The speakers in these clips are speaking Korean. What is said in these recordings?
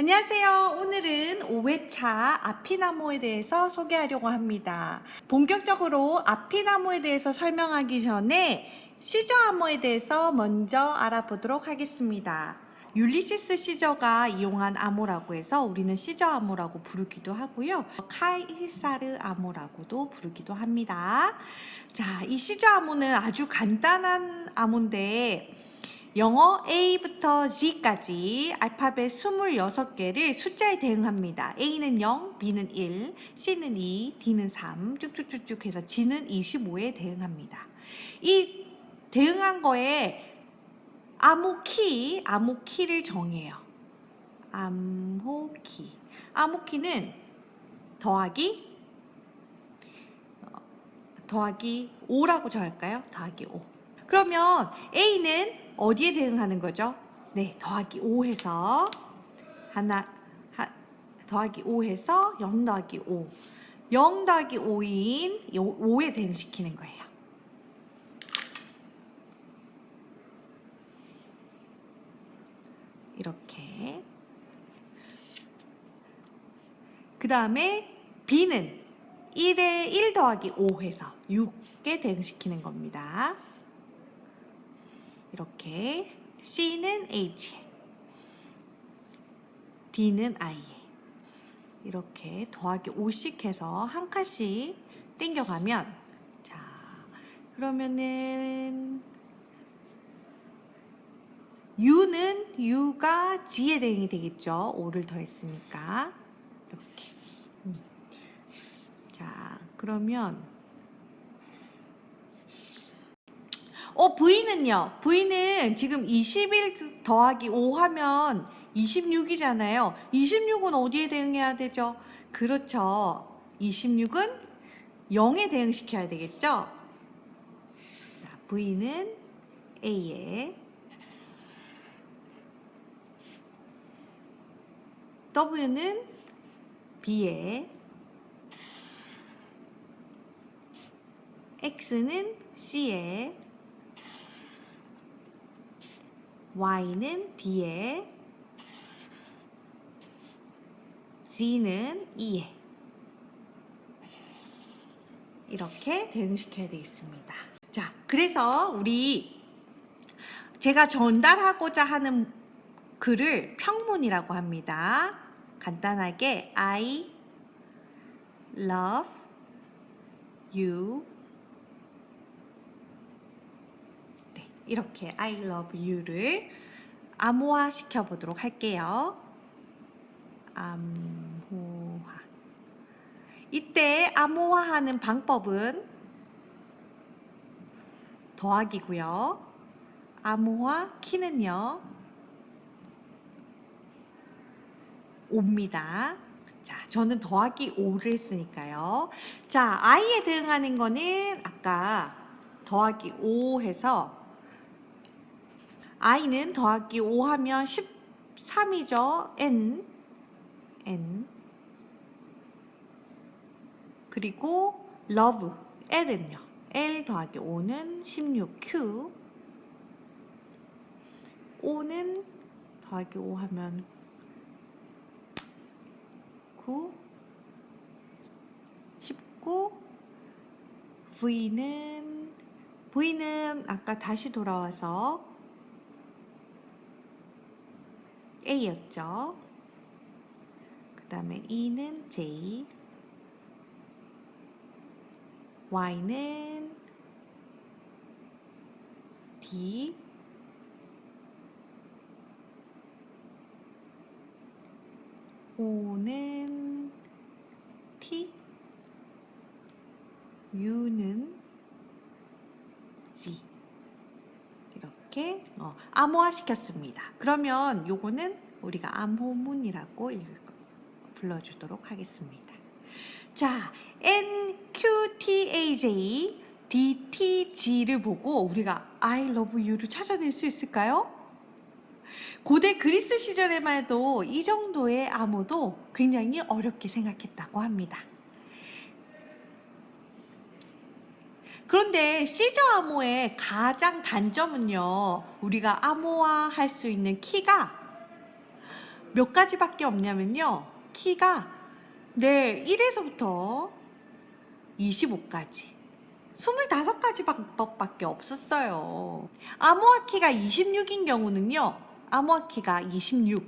안녕하세요. 오늘은 5회차 아피나모에 대해서 소개하려고 합니다. 본격적으로 아피나모에 대해서 설명하기 전에 시저아모에 대해서 먼저 알아보도록 하겠습니다. 율리시스 시저가 이용한 암호라고 해서 우리는 시저 암호라고 부르기도 하고요. 카이사르 암호라고도 부르기도 합니다. 자, 이 시저 암호는 아주 간단한 암호인데 영어 A부터 G까지 알파벳 26개를 숫자에 대응합니다. A는 0, B는 1, C는 2, D는 3, 쭉쭉쭉쭉 해서 G는 25에 대응합니다. 이 대응한 거에 암호 키, 암호 키를 정해요. 암호 키. 암호 키는 더하기 어, 더하기 5라고 정할까요? 더하기 5. 그러면 A는 어디에 대응하는 거죠? 네, 더하기 5 해서 하나 하, 더하기 5 해서 0 더하기 5. 0 더하기 5인 5에 대응시키는 거예요. 이렇게. 그 다음에 B는 1에 1 더하기 5 해서 6에 대응시키는 겁니다. 이렇게 C는 H, D는 I 이렇게 더하기 5씩 해서 한 칸씩 땡겨가면 자 그러면은 U는 U가 G에 대응이 되겠죠. 5를 더했으니까 이렇게 음. 자 그러면 어, V는요. V는 지금 21 더하기 5 하면 26이잖아요. 26은 어디에 대응해야 되죠? 그렇죠. 26은 0에 대응시켜야 되겠죠? 자, V는 A에 W는 B에 X는 C에 Y는 D에 G는 E에 이렇게 대응시켜야 되겠습니다. 자, 그래서 우리 제가 전달하고자 하는 글을 평문이라고 합니다. 간단하게 I love you 네, 이렇게 I love you를 암호화 시켜 보도록 할게요. 암호화. 이때 암호화하는 방법은 더하기고요. 암호화 키는요. 옵니다. 자, 저는 더하기 5를 했으니까요. 자, i에 대응하는 거는 아까 더하기 5 해서 i는 더하기 5 하면 13이죠. n. N. 그리고 love l은요. l 더하기 5는 16q 5는 더하기 5 하면 9 19 V는 V는 아까 다시 돌아와서 A였죠. 그 다음에 E는 J Y는 D O는 T, U는 G 이렇게 어, 암호화 시켰습니다. 그러면 요거는 우리가 암호문이라고 불러주도록 하겠습니다. 자, N, Q, T, A, J, D, T, G를 보고 우리가 I love you를 찾아낼 수 있을까요? 고대 그리스 시절에만 해도 이 정도의 암호도 굉장히 어렵게 생각했다고 합니다. 그런데 시저 암호의 가장 단점은요, 우리가 암호화할 수 있는 키가 몇 가지밖에 없냐면요. 키가 네, 1에서부터 25까지. 25가지 방법밖에 없었어요. 암호화 키가 26인 경우는요. 암호화 키가 26.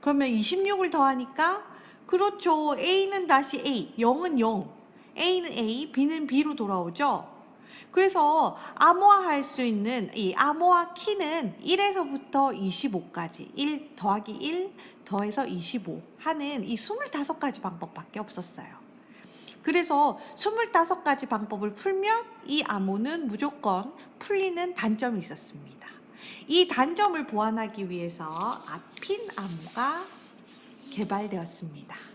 그러면 26을 더하니까 그렇죠. A는 다시 A, 0은 0. A는 A, B는 B로 돌아오죠. 그래서 암호화할 수 있는 이 암호화 키는 1에서부터 25까지 1 더하기 1 더해서 25 하는 이 25가지 방법밖에 없었어요. 그래서 25가지 방법을 풀면 이 암호는 무조건 풀리는 단점이 있었습니다. 이 단점을 보완하기 위해서 아핀 암호가 개발되었습니다.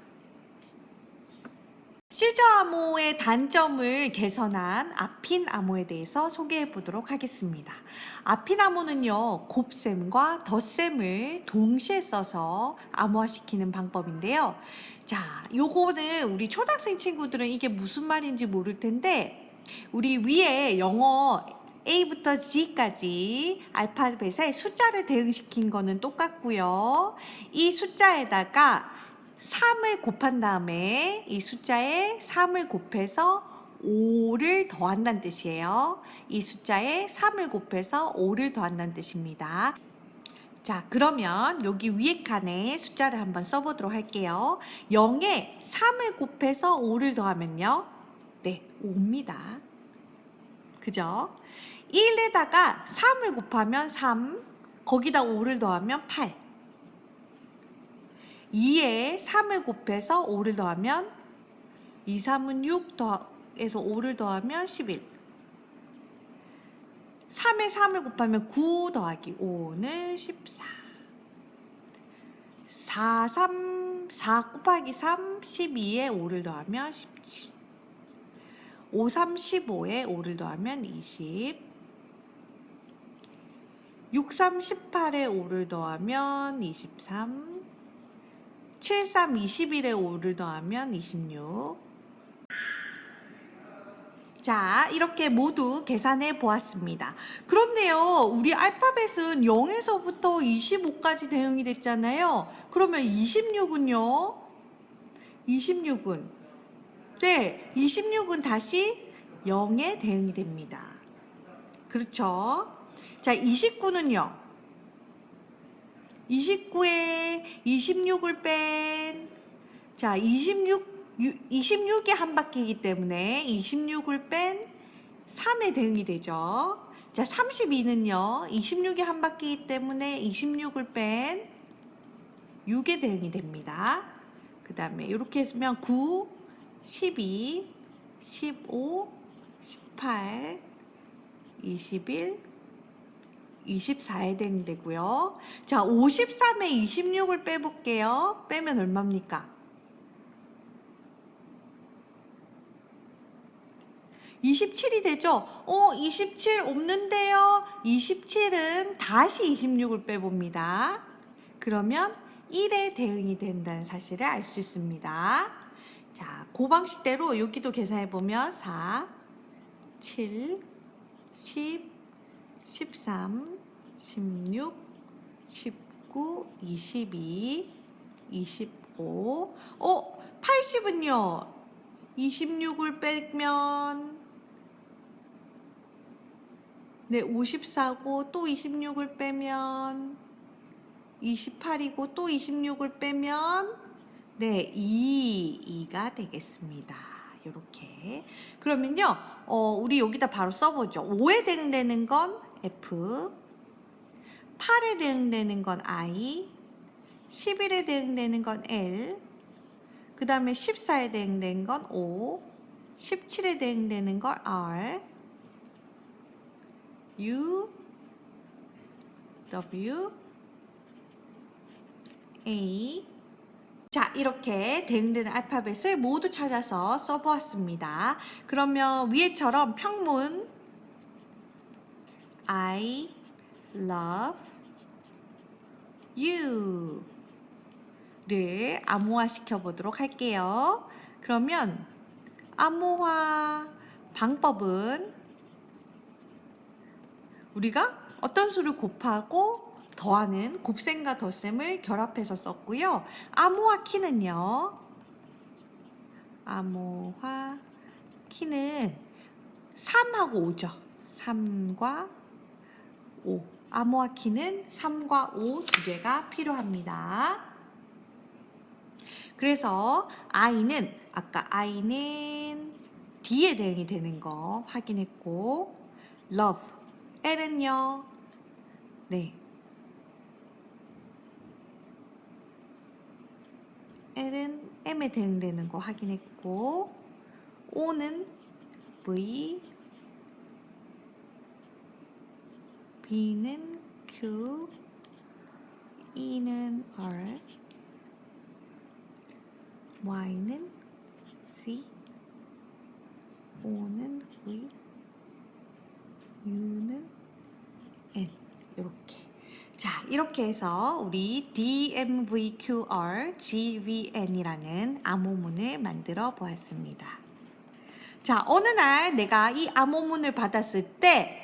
시저 암호의 단점을 개선한 아핀 암호에 대해서 소개해 보도록 하겠습니다. 아핀 암호는요, 곱셈과 덧셈을 동시에 써서 암호화시키는 방법인데요. 자, 요거는 우리 초등학생 친구들은 이게 무슨 말인지 모를 텐데, 우리 위에 영어 A부터 G까지 알파벳에 숫자를 대응시킨 거는 똑같고요. 이 숫자에다가 3을 곱한 다음에 이 숫자에 3을 곱해서 5를 더한다는 뜻이에요. 이 숫자에 3을 곱해서 5를 더한다는 뜻입니다. 자, 그러면 여기 위에 칸에 숫자를 한번 써보도록 할게요. 0에 3을 곱해서 5를 더하면요. 네, 5입니다. 그죠? 1에다가 3을 곱하면 3, 거기다 5를 더하면 8. 2에 3을 곱해서 5를 더하면 2, 3은 6 더해서 5를 더하면 11. 3에 3을 곱하면 9 더하기 5는 14. 4, 3, 4 곱하기 3, 12에 5를 더하면 17. 5, 3, 15에 5를 더하면 20. 6, 3, 18에 5를 더하면 23. 7, 3, 21에 5를 더하면 26. 자, 이렇게 모두 계산해 보았습니다. 그런데요, 우리 알파벳은 0에서부터 25까지 대응이 됐잖아요. 그러면 26은요? 26은? 네, 26은 다시 0에 대응이 됩니다. 그렇죠? 자, 29는요? 29에 26을 뺀, 자, 26, 26이 한 바퀴이기 때문에 26을 뺀 3에 대응이 되죠. 자, 32는요, 26이 한 바퀴이기 때문에 26을 뺀 6에 대응이 됩니다. 그 다음에 이렇게 하면 9, 12, 15, 18, 21, 24에 대응되고요. 자, 53에 26을 빼볼게요. 빼면 얼마입니까? 27이 되죠? 어, 27 없는데요? 27은 다시 26을 빼봅니다. 그러면 1에 대응이 된다는 사실을 알 수 있습니다. 자, 그 방식대로 여기도 계산해보면 4, 7, 10, 13, 16, 19, 22, 25. 어, 80은요? 26을 빼면 네, 54고 또 26을 빼면 28이고 또 26을 빼면 네, 2, 2가 되겠습니다. 이렇게. 그러면요, 어, 우리 여기다 바로 써보죠. 5에 대응되는 건 F, 8에 대응되는 건 I, 11에 대응되는 건 L, 그 다음에 14에 대응되는 건 O, 17에 대응되는 건 R, U, W, A. 자, 이렇게 대응되는 알파벳을 모두 찾아서 써보았습니다. 그러면 위에처럼 평문 I love you 를 암호화 시켜 보도록 할게요. 그러면 암호화 방법은 우리가 어떤 수를 곱하고 더하는 곱셈과 덧셈을 결합해서 썼고요. 암호화 키는요. 암호화 키는 3하고 5죠. 3과 5. 암호화 키는 3과 5 두 개가 필요합니다. 그래서 I는 아까 I는 D에 대응이 되는 거 확인했고 love L은요 네 L은 M에 대응되는 거 확인했고 O는 V B는 Q E는 R Y는 C O는 V U는 N. 이렇게. 자 이렇게 해서 우리 DMVQR GVN이라는 암호문을 만들어 보았습니다. 자 어느 날 내가 이 암호문을 받았을 때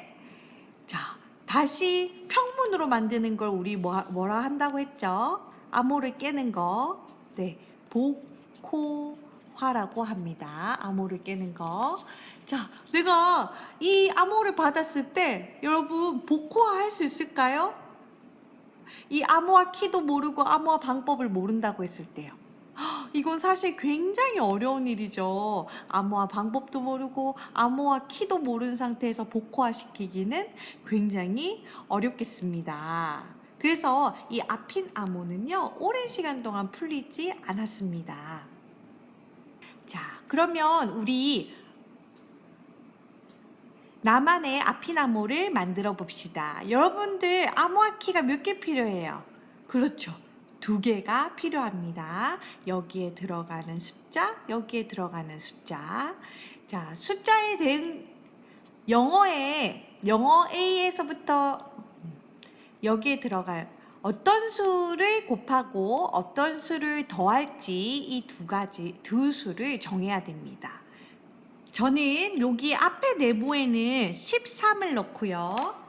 자 다시 평문으로 만드는 걸 우리 뭐, 뭐라 한다고 했죠 암호를 깨는 거 네, 복호화라고 합니다. 암호를 깨는 거. 자, 내가 이 암호를 받았을 때 여러분 복호화 할 수 있을까요? 이 암호화 키도 모르고 암호화 방법을 모른다고 했을 때요. 헉, 이건 사실 굉장히 어려운 일이죠. 암호화 방법도 모르고 암호화 키도 모르는 상태에서 복호화 시키기는 굉장히 어렵겠습니다. 그래서 이 아핀 암호는요, 오랜 시간 동안 풀리지 않았습니다. 자, 그러면 우리 나만의 아핀 암호를 만들어 봅시다. 여러분들 암호화 키가 몇 개 필요해요? 그렇죠. 두 개가 필요합니다. 여기에 들어가는 숫자, 여기에 들어가는 숫자. 자, 숫자에 대응 영어에 영어 A에서부터 여기에 들어갈 어떤 수를 곱하고 어떤 수를 더할지 이 두 가지 두 수를 정해야 됩니다. 저는 여기 앞에 네모에는 13을 넣고요.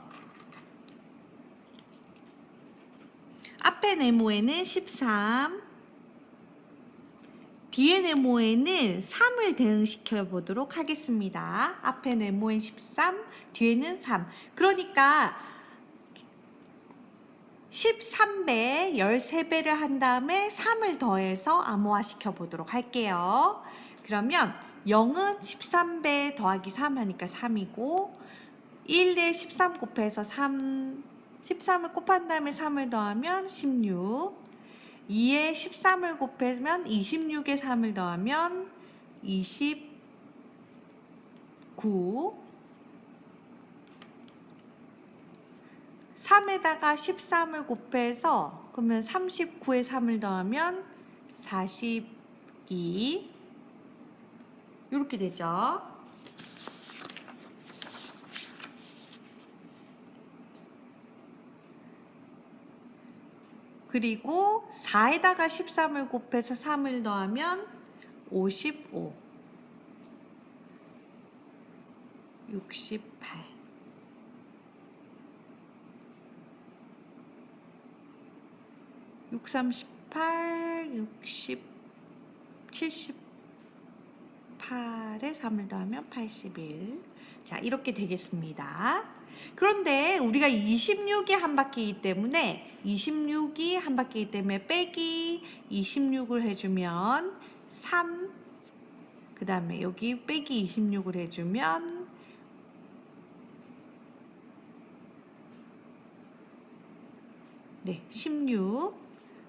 앞에 네모에는 13, 뒤에 네모에는 3을 대응시켜 보도록 하겠습니다. 앞에 네모엔 13, 뒤에는 3. 그러니까 13배, 13배를 한 다음에 3을 더해서 암호화 시켜 보도록 할게요. 그러면 0은 13배 더하기 3 하니까 3이고 1에 13 곱해서 3 13을 곱한 다음에 3을 더하면 16 2에 13을 곱하면 26에 3을 더하면 29 3에다가 13을 곱해서 그러면 39에 3을 더하면 42 이렇게 되죠. 그리고 4에다가 13을 곱해서 3을 더하면 55 68 6, 38, 60, 78에 3을 더하면 81. 자, 이렇게 되겠습니다. 그런데 우리가 26이 한 바퀴이기 때문에 26이 한 바퀴이기 때문에 빼기 26을 해주면 3. 그 다음에 여기 빼기 26을 해주면 네, 16.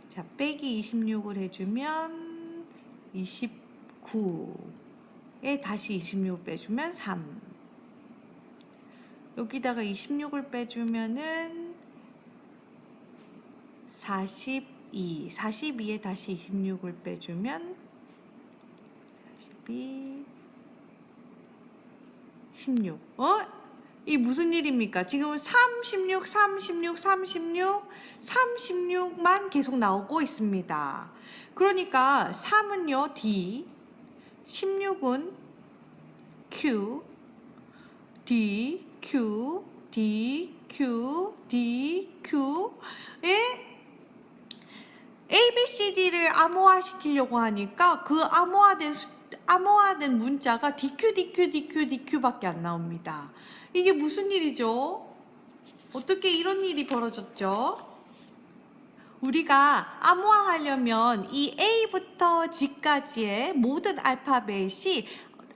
자, 빼기 26을 해주면 29에 다시 26을 빼주면 3. 여기다가 26을 빼주면은 42. 42에 다시 26을 빼주면 42, 16. 어? 이 무슨 일입니까? 지금 36, 36, 36, 36만 계속 나오고 있습니다. 그러니까 3은요, D, 16은 Q, D, Q, D, Q, D, Q. 에 A, B, C, D를 암호화 시키려고 하니까 그 암호화된 수, 암호화된 문자가 DQ, DQ, DQ, DQ밖에 안 나옵니다. 이게 무슨 일이죠? 어떻게 이런 일이 벌어졌죠? 우리가 암호화하려면 이 A부터 G까지의 모든 알파벳이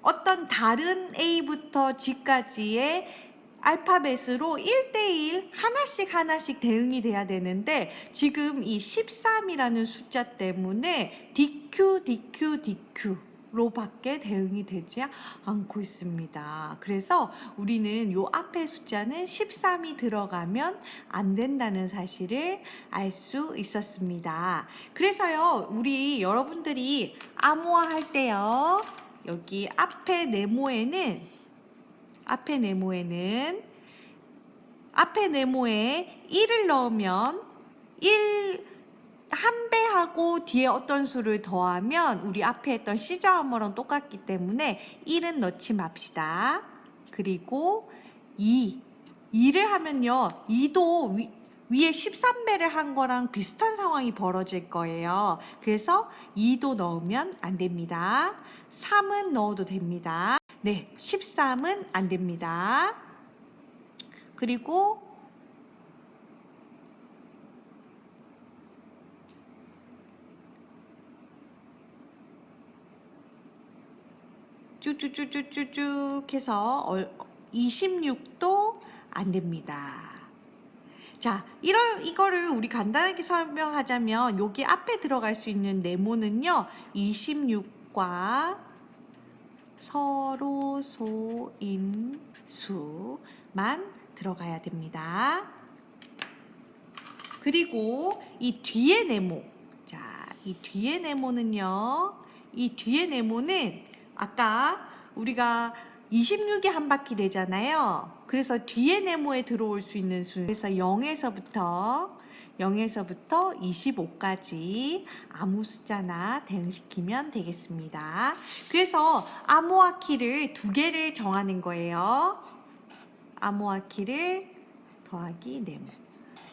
어떤 다른 A부터 G까지의 알파벳으로 1대1 하나씩 하나씩 대응이 돼야 되는데 지금 이 13이라는 숫자 때문에 DQ, DQ, DQ로 밖에 대응이 되지 않고 있습니다. 그래서 우리는 요 앞에 숫자는 13이 들어가면 안 된다는 사실을 알 수 있었습니다. 그래서요, 우리 여러분들이 암호화 할 때요, 여기 앞에 네모에는 앞에 네모에는 앞에 네모에 1을 넣으면 1 한 배하고 뒤에 어떤 수를 더하면 우리 앞에 했던 시저 암호랑 똑같기 때문에 1은 넣지 맙시다. 그리고 2 2를 하면요. 2도 위, 위에 13배를 한 거랑 비슷한 상황이 벌어질 거예요. 그래서 2도 넣으면 안 됩니다. 3은 넣어도 됩니다. 네, 13은 안 됩니다. 그리고 쭉쭉쭉쭉쭉 해서 26도 안 됩니다. 자, 이런 이거를 우리 간단하게 설명하자면 여기 앞에 들어갈 수 있는 네모는요. 26과 서로 소인 수만 들어가야 됩니다. 그리고 이 뒤에 네모. 자, 이 뒤에 네모는요. 이 뒤에 네모는 아까 우리가 26이 한 바퀴 되잖아요. 그래서 뒤에 네모에 들어올 수 있는 수. 그래서 0에서부터 0에서부터 25까지 아무 숫자나 대응시키면 되겠습니다. 그래서 암호화 키를 두 개를 정하는 거예요. 암호화 키를 더하기 네모.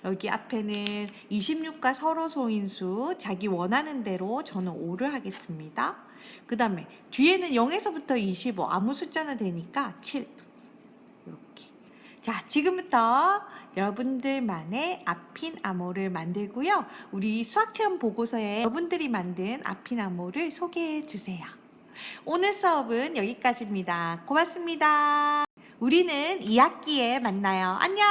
여기 앞에는 26과 서로 소인수 자기 원하는 대로 저는 5를 하겠습니다. 그 다음에 뒤에는 0에서부터 25 아무 숫자나 되니까 7 이렇게 자 지금부터 여러분들만의 앞핀 암호를 만들고요. 우리 수학체험 보고서에 여러분들이 만든 앞핀 암호를 소개해 주세요. 오늘 수업은 여기까지입니다. 고맙습니다. 우리는 2학기에 만나요. 안녕